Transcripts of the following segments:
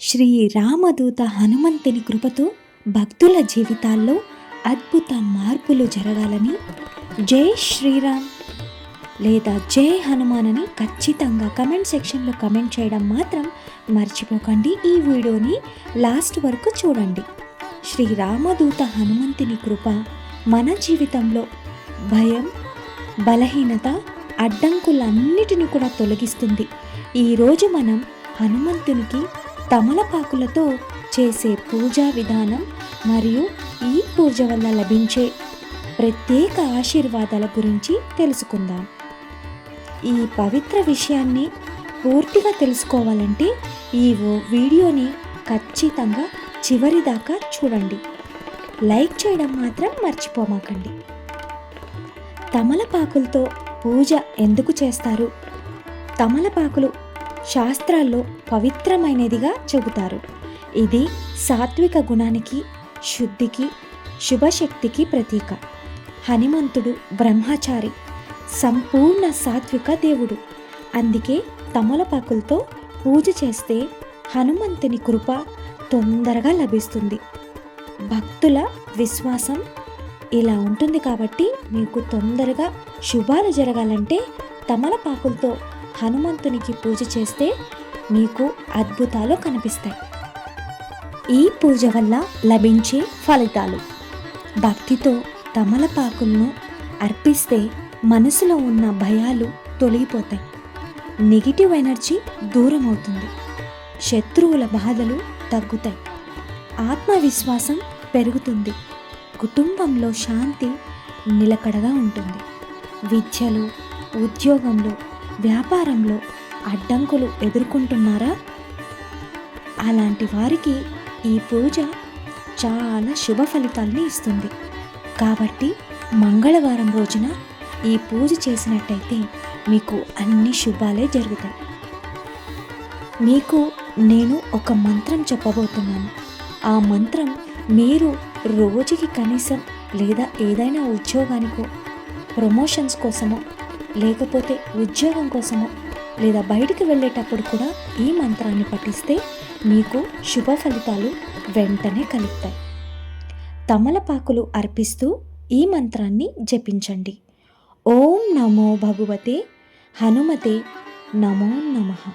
శ్రీ రామదూత హనుమంతుని కృపతో భక్తుల జీవితాల్లో అద్భుత మార్పులు జరగాలని జై శ్రీరామ్ లేదా జై హనుమాన్ అని ఖచ్చితంగా కమెంట్ సెక్షన్లో కమెంట్ చేయడం మాత్రం మర్చిపోకండి. ఈ వీడియోని లాస్ట్ వరకు చూడండి. శ్రీ రామదూత హనుమంతుని కృప మన జీవితంలో భయం బలహీనత అడ్డంకులన్నిటిని కూడా తొలగిస్తుంది. ఈరోజు మనం హనుమంతునికి తమలపాకులతో చేసే పూజా విధానం మరియు ఈ పూజ వల్ల లభించే ప్రత్యేక ఆశీర్వాదాల గురించి తెలుసుకుందాం. ఈ పవిత్ర విషయాన్ని పూర్తిగా తెలుసుకోవాలంటే ఈ ఓ- వీడియోని ఖచ్చితంగా చివరి దాకా చూడండి. లైక్ చేయడం మాత్రం మర్చిపోమాకండి. తమలపాకులతో పూజ ఎందుకు చేస్తారు? తమలపాకులు శాస్త్రాల్లో పవిత్రమైనదిగా చెబుతారు. ఇది సాత్విక గుణానికి శుద్ధికి శుభశక్తికి ప్రతీక. హనుమంతుడు బ్రహ్మచారి సంపూర్ణ సాత్విక దేవుడు. అందుకే తమలపాకులతో పూజ చేస్తే హనుమంతుని కృప తొందరగా లభిస్తుంది. భక్తుల విశ్వాసం ఇలా ఉంటుంది కాబట్టి మీకు తొందరగా శుభాలు జరగాలంటే తమలపాకులతో హనుమంతునికి పూజ చేస్తే మీకు అద్భుతాలు కనిపిస్తాయి. ఈ పూజ వల్ల లభించే ఫలితాలు. భక్తితో తమలపాకులను అర్పిస్తే మనసులో ఉన్న భయాలు తొలగిపోతాయి. నెగిటివ్ ఎనర్జీ దూరం అవుతుంది శత్రువుల బాధలు తగ్గుతాయి. ఆత్మవిశ్వాసం పెరుగుతుంది. కుటుంబంలో శాంతి నిలకడగా ఉంటుంది. విద్యలో ఉద్యోగంలో వ్యాపారంలో అడ్డంకులు ఎదుర్కొంటున్నారా? అలాంటి వారికి ఈ పూజ చాలా శుభ ఫలితాలని ఇస్తుంది. కాబట్టి మంగళవారం రోజున ఈ పూజ చేసినట్టయితే మీకు అన్ని శుభాలే జరుగుతాయి. మీకు నేను ఒక మంత్రం చెప్పబోతున్నాను. ఆ మంత్రం మీరు రోజుకి కనీసం లేదా ఏదైనా ఉద్యోగానికో ప్రమోషన్స్ కోసమో లేకపోతే ఉద్యోగం కోసమో లేదా బయటికి వెళ్ళేటప్పుడు కూడా ఈ మంత్రాన్ని పఠిస్తే మీకు శుభ ఫలితాలు వెంటనే కలుగుతాయి. తమలపాకులు అర్పిస్తూ ఈ మంత్రాన్ని జపించండి. ఓం నమో భగవతే హనుమతే నమో నమః.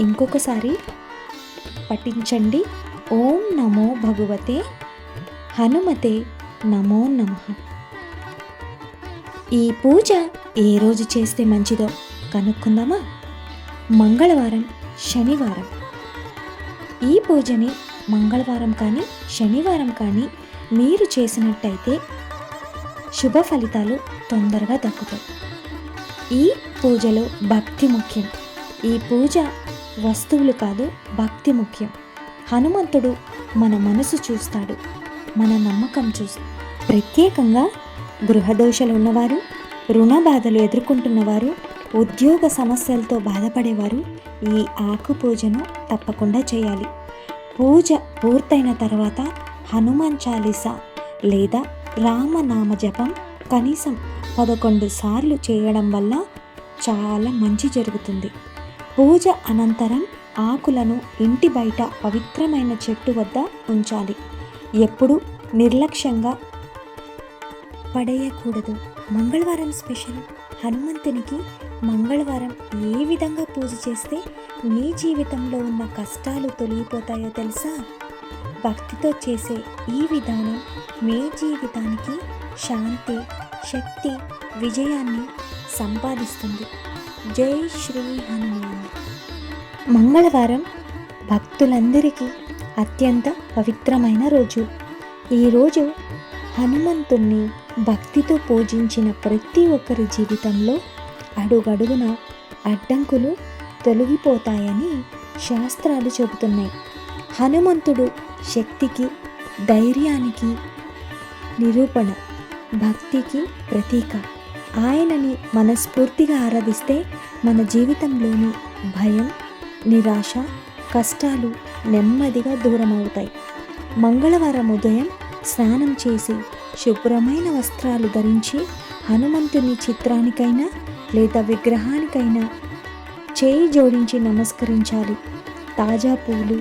ఇంకొకసారి పఠించండి. ఓం నమో భగవతే హనుమతే నమో నమః. ఈ పూజ ఏ రోజు చేస్తే మంచిదో కనుక్కుందామా? మంగళవారం శనివారం. ఈ పూజని మంగళవారం కానీ శనివారం కానీ మీరు చేసినట్టయితే శుభ ఫలితాలు తొందరగా దక్కుతాయి. ఈ పూజలో భక్తి ముఖ్యం. ఈ పూజ వస్తువులు కాదు భక్తి ముఖ్యం. హనుమంతుడు మన మనసు చూస్తాడు మన నమ్మకం చూస్తాడు. ప్రత్యేకంగా గృహదోషలు ఉన్నవారు రుణ బాధలు ఎదుర్కొంటున్నవారు ఉద్యోగ సమస్యలతో బాధపడేవారు ఈ ఆకు పూజను తప్పకుండా చేయాలి. పూజ పూర్తయిన తర్వాత హనుమాన్ చాలీసా లేదా రామనామ జపం కనీసం పదకొండు సార్లు చేయడం వల్ల చాలా మంచి జరుగుతుంది. పూజ అనంతరం ఆకులను ఇంటి బయట పవిత్రమైన చెట్టు వద్ద ఉంచాలి. ఎప్పుడు నిర్లక్ష్యంగా పడేయకూడదు. మంగళవారం స్పెషల్. హనుమంతునికి మంగళవారం ఏ విధంగా పూజ చేస్తే మీ జీవితంలో ఉన్న కష్టాలు తొలగిపోతాయో తెలుసా? భక్తితో చేసే ఈ విధానం మీ జీవితానికి శాంతి శక్తి విజయాన్ని సంపాదిస్తుంది. జై శ్రీ హనుమాన్. మంగళవారం భక్తులందరికీ అత్యంత పవిత్రమైన రోజు. ఈరోజు హనుమంతుణ్ణి భక్తితో పూజించిన ప్రతి ఒక్కరి జీవితంలో అడుగడుగున అడ్డంకులు తొలగిపోతాయని శాస్త్రాలు చెబుతున్నాయి. హనుమంతుడు శక్తికి ధైర్యానికి నిరూపణ భక్తికి ప్రతీక. ఆయనని మనస్ఫూర్తిగా ఆరాధిస్తే మన జీవితంలోని భయం నిరాశ కష్టాలు నెమ్మదిగా దూరం అవుతాయి మంగళవారం ఉదయం స్నానం చేసి శుభ్రమైన వస్త్రాలు ధరించి హనుమంతుని చిత్రానికైనా లేదా విగ్రహానికైనా చేయి జోడించి నమస్కరించాలి. తాజా పూలు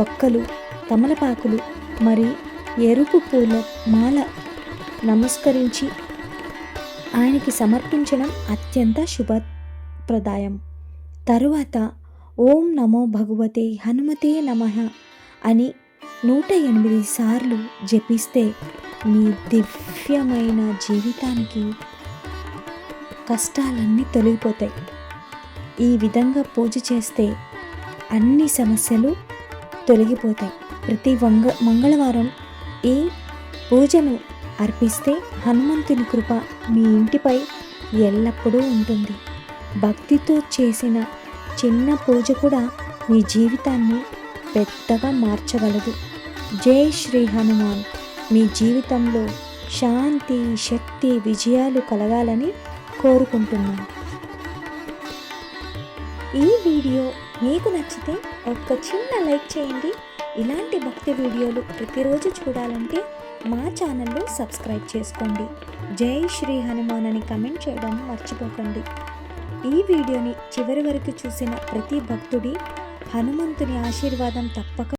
ఒక్కలు తమలపాకులు మరి ఎరుపు పూల మాల నమస్కరించి ఆయనకి సమర్పించడం అత్యంత శుభప్రదాయం. తరువాత ఓం నమో భగవతే హనుమతే నమః అని నూట ఎనిమిది సార్లు జపిస్తే మీ దివ్యమైన జీవితానికి కష్టాలన్నీ తొలగిపోతాయి. ఈ విధంగా పూజ చేస్తే అన్ని సమస్యలు తొలగిపోతాయి. ప్రతి వంగ మంగళవారం ఈ పూజను అర్పిస్తే హనుమంతుని కృప మీ ఇంటిపై ఎల్లప్పుడూ ఉంటుంది. భక్తితో చేసిన చిన్న పూజ కూడా మీ జీవితాన్ని పెద్దగా మార్చగలదు. జై శ్రీ హనుమాన్. మీ జీవితంలో శాంతి శక్తి విజయాలు కలగాలని కోరుకుంటున్నాను ఈ వీడియో మీకు నచ్చితే ఒక్క చిన్న లైక్ చేయండి. ఇలాంటి భక్తి వీడియోలు ప్రతిరోజు చూడాలంటే మా ఛానల్లో సబ్స్క్రైబ్ చేసుకోండి. జై శ్రీ హనుమాన్ అని కమెంట్ చేయడం మర్చిపోకండి. ఈ వీడియోని చివరి వరకు చూసిన ప్రతి భక్తుడి హనుమంతుని ఆశీర్వాదం తప్పక